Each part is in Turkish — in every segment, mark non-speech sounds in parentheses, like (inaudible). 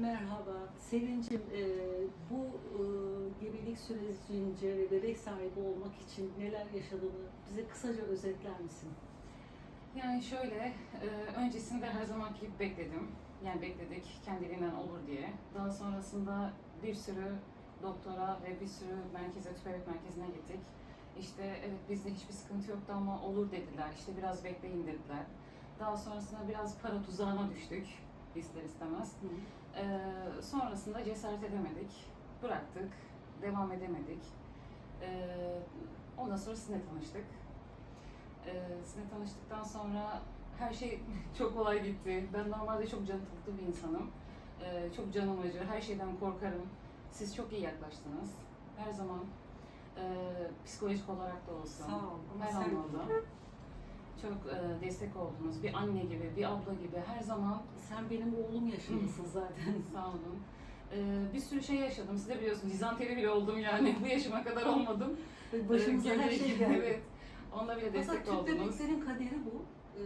Merhaba. Sevincim, e, bu e, gebelik sürecince ve bebek sahibi olmak için neler yaşadığını bize kısaca özetler misin? Yani şöyle, e, öncesinde her zamanki gibi bekledim. Yani bekledik kendiliğinden olur diye. Daha sonrasında bir sürü doktora ve bir sürü merkeze, tüp bebek merkezine gittik. İşte evet bizde hiçbir sıkıntı yoktu ama olur dediler. İşte biraz bekleyin dediler. Daha sonrasında biraz para tuzağına düştük ister istemez. Ee, sonrasında cesaret edemedik. Bıraktık. Devam edemedik. Ee, ondan sonra sizinle tanıştık. Ee, sizinle tanıştıktan sonra her şey (laughs) çok kolay gitti. Ben normalde çok can tatlı bir insanım. Ee, çok canım acır. Her şeyden korkarım. Siz çok iyi yaklaştınız. Her zaman e, psikolojik olarak da olsun. Sağ ol. Her anlamda. Çok e, destek oldunuz. Bir anne gibi, bir abla gibi her zaman Sen benim oğlum yaşındasın zaten. (laughs) Sağ olun. Ee, bir sürü şey yaşadım. Siz de biliyorsunuz dizanteri bile oldum yani. Bu yaşıma kadar olmadım. Başımıza Ee, her şey geldi. (laughs) evet. Onunla bile destek Aslında tüp oldunuz. bebeklerin kaderi bu. E,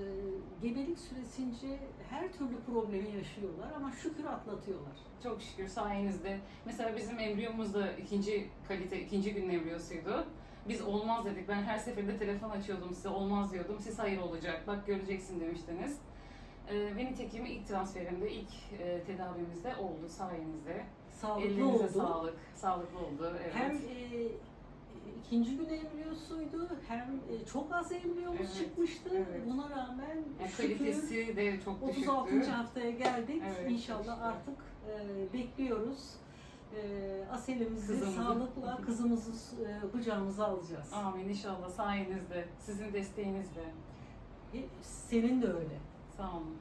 gebelik süresince her türlü problemi yaşıyorlar ama şükür atlatıyorlar. Çok şükür sayenizde. Mesela bizim embriyomuz da ikinci kalite, ikinci günün embriyosuydu. Biz olmaz dedik. Ben her seferinde telefon açıyordum size olmaz diyordum. Siz hayır olacak, bak göreceksin demiştiniz. Ee, ve nitekim ilk transferimde, ilk e, tedavimizde oldu sayenizde. Sağlıklı Ellerinize oldu. sağlık, sağlıklı oldu. Evet. Hem e, ikinci gün embriyosuydu hem e, çok az embriyomuz Evet, çıkmıştı. evet. Buna rağmen Yani şükür kalitesi de çok düşüktü. 36. haftaya geldik. Evet, İnşallah şükür. artık e, bekliyoruz. E, Aselimizi Kızımızı. sağlıkla (laughs) kızımızı e, kucağımıza alacağız. Amin inşallah sayenizde, sizin desteğinizle. E, senin de öyle. Sağ olun.